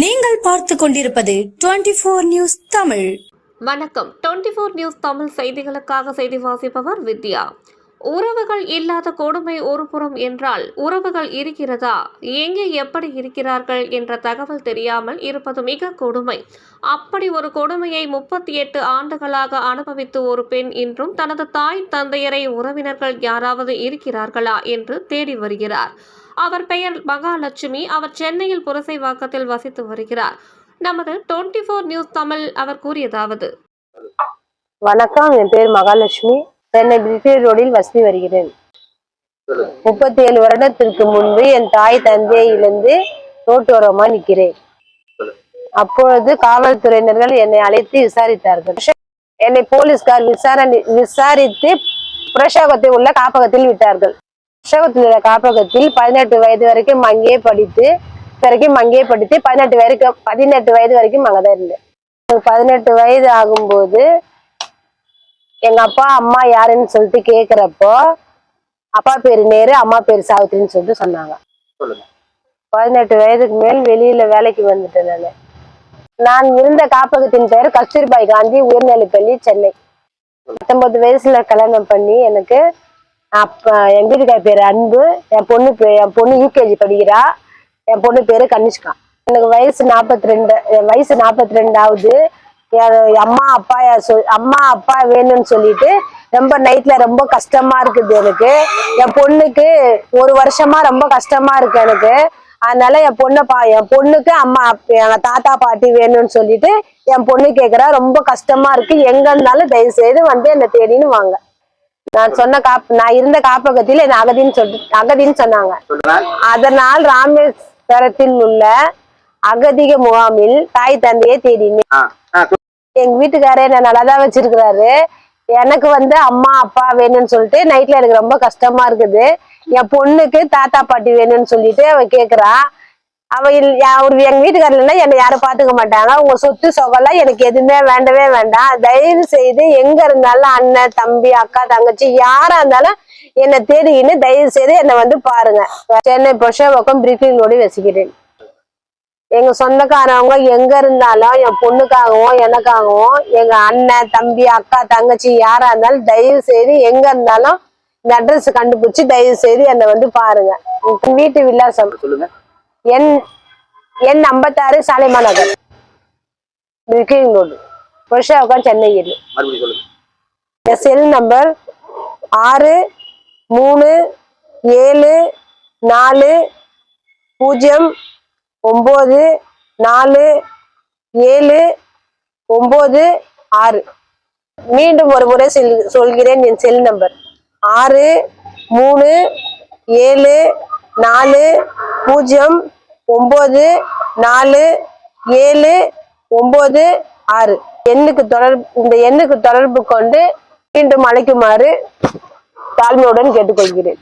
நீங்கள் பார்த்து கொண்டிருப்பது டுவெண்டி போர் நியூஸ் தமிழ். வணக்கம். டுவெண்டி ஃபோர் நியூஸ் தமிழ் செய்திகளுக்காக செய்தி வாசிப்பவர் வித்யா. உறவுகள் இல்லாத கொடுமை ஒருபுறம் என்றால் உறவுகள் இருக்கிறதா? எங்கே எப்படி இருக்கிறார்கள் என்ற தகவல் தெரியாமல் இருப்பது மிக கொடுமை. அப்படி ஒரு கொடுமையை முப்பத்தி எட்டு ஆண்டுகளாக அனுபவித்து ஒரு பெண் இன்றும் தனது தாய் தந்தையரை உறவினர்கள் யாராவது இருக்கிறார்களா என்று தேடி வருகிறார். அவர் பெயர் மகாலட்சுமி. அவர் சென்னையில் புரசை வாக்கத்தில் வசித்து வருகிறார். நமது டுவெண்டி ஃபோர் நியூஸ் தமிழ் அவர் கூறியதாவது. வணக்கம் என் பேர் மகாலட்சுமி. சென்னை பிரிட்டிஷ் ரோடில் வசித்து வருகிறேன். முப்பத்தி ஏழு வருடத்திற்கு முன்பு என் தாய் தந்தையை இழந்து ரோட்டோரமா நிற்கிறேன். அப்பொழுது காவல்துறையினர்கள் என்னை அழைத்து விசாரித்தார்கள். என்னை போலீஸ்கார் விசாரணை விசாரித்து புரஷாகத்தில் உள்ள காப்பகத்தில் விட்டார்கள். உள்ள காப்பகத்தில் பதினெட்டு வயது வரைக்கும் அங்கேயே படித்து வரைக்கும் அங்கேயே படித்து பதினெட்டு வரைக்கும் பதினெட்டு வயது வரைக்கும் அங்கதான் இருந்தேன். எனக்கு பதினெட்டு வயது ஆகும்போது எங்க அப்பா அம்மா யாருன்னு சொல்லிட்டு கேக்குறப்போ அப்பா பேரு நேரு அம்மா பேரு சாவித்திரின்னு சொல்லிட்டு சொன்னாங்க. பதினெட்டு வயதுக்கு மேல் வெளியில வேலைக்கு வந்துட்டேன் நான். நான் இருந்த காப்பகத்தின் பெயர் கஸ்தூர்பாய் காந்தி உயர்நிலைப்பள்ளி சென்னை. பத்தொன்பது வயசுல கல்யாணம் பண்ணி எனக்கு அப்ப என் வீட்டுக்கார பேரு அன்பு என் பொண்ணு பேர் என் பொண்ணு யூகேஜி படிக்கிறா. என் பொண்ணு பேரு கனிஷ்கா எனக்கு வயசு நாற்பத்தி ரெண்டு என் வயசு நாற்பத்தி ரெண்டாவது என் அம்மா அப்பா சொல் அம்மா அப்பா வேணும்னு சொல்லிட்டு ரொம்ப நைட்ல ரொம்ப கஷ்டமா இருக்குது எனக்கு. என் பொண்ணுக்கு ஒரு வருஷமா ரொம்ப கஷ்டமா இருக்கு எனக்கு. அதனால என் பொண்ணை பா என் பொண்ணுக்கு அம்மா அப்ப- எங்க தாத்தா பாட்டி வேணும்னு சொல்லிட்டு என் பொண்ணு கேட்குறா ரொம்ப கஷ்டமா இருக்கு. எங்க இருந்தாலும் தயவு செய்து வந்து என்னை தேடின்னு வாங்க. நான் சொன்ன காப் நான் இருந்த காப்பகத்தில் என்ன அகதின்னு சொல்லிட்டு அகதின்னு சொன்னாங்க. அதனால் ராமேஸ்வரத்தில் உள்ள அகதிக முகாமில் தாய் தந்தையை தேடினேன். எங்க வீட்டுக்காரே என்ன நல்லாதான் வச்சிருக்கிறாரு. எனக்கு வந்து அம்மா அப்பா வேணும்னு சொல்லிட்டு நைட்ல எனக்கு ரொம்ப கஷ்டமா இருக்குது. என் பொண்ணுக்கு தாத்தா பாட்டி வேணும்னு சொல்லிட்டு அவ கேக்குறா. அவ இல்- அவர் எங்கள் எங்க என்னை யாரும் பாத்துக்க மாட்டாங்க. உங்க சொத்து சொகலாம் எனக்கு எதுவுமே வேண்டவே வேண்டாம். தயவு செய்து எங்க இருந்தாலும் அண்ணன் தம்பி அக்கா தங்கச்சி யாரா இருந்தாலும் என்னை தேடிக்கின்னு தயவு செய்து என்னை வந்து பாருங்க. சென்னை பொஷவாக்கம் பிரிட்டிங் ரோடு வசிக்கிறேன் எங்க சொந்தக்காரவங்க எங்க இருந்தாலும் என் பொண்ணுக்காகவும் எனக்காகவும் எங்க அண்ணன் தம்பி அக்கா தங்கச்சி யாரா இருந்தாலும் தயவு செய்து எங்க இருந்தாலும் இந்த அட்ரஸ் கண்டுபிடிச்சி தயவு செய்து என்னை வந்து பாருங்க. வீட்டு விலாசம். சொல்லுங்க. என் என் ஐம்பத்தாறு சாலைமா நகர் மில்கிங் ரோடு பொருஷாவுக்கம் சென்னையில். என் செல் நம்பர் ஆறு மூணு ஏழு நாலு பூஜ்ஜியம் ஒம்பது நாலு ஏழு ஒம்பது ஆறு. மீண்டும் ஒரு முறை செல் சொல்கிறேன் என் செல் நம்பர். ஆறு மூணு ஏழு நாலு பூஜ்ஜியம் ஒம்பது நாலு ஏழு ஒம்பது ஆறு. எண்ணுக்கு தொடர்பு இந்த எண்ணுக்கு தொடர்பு கொண்டு மீண்டும் அழைக்குமாறு தாழ்மையுடன் கேட்டுக்கொள்கிறேன்.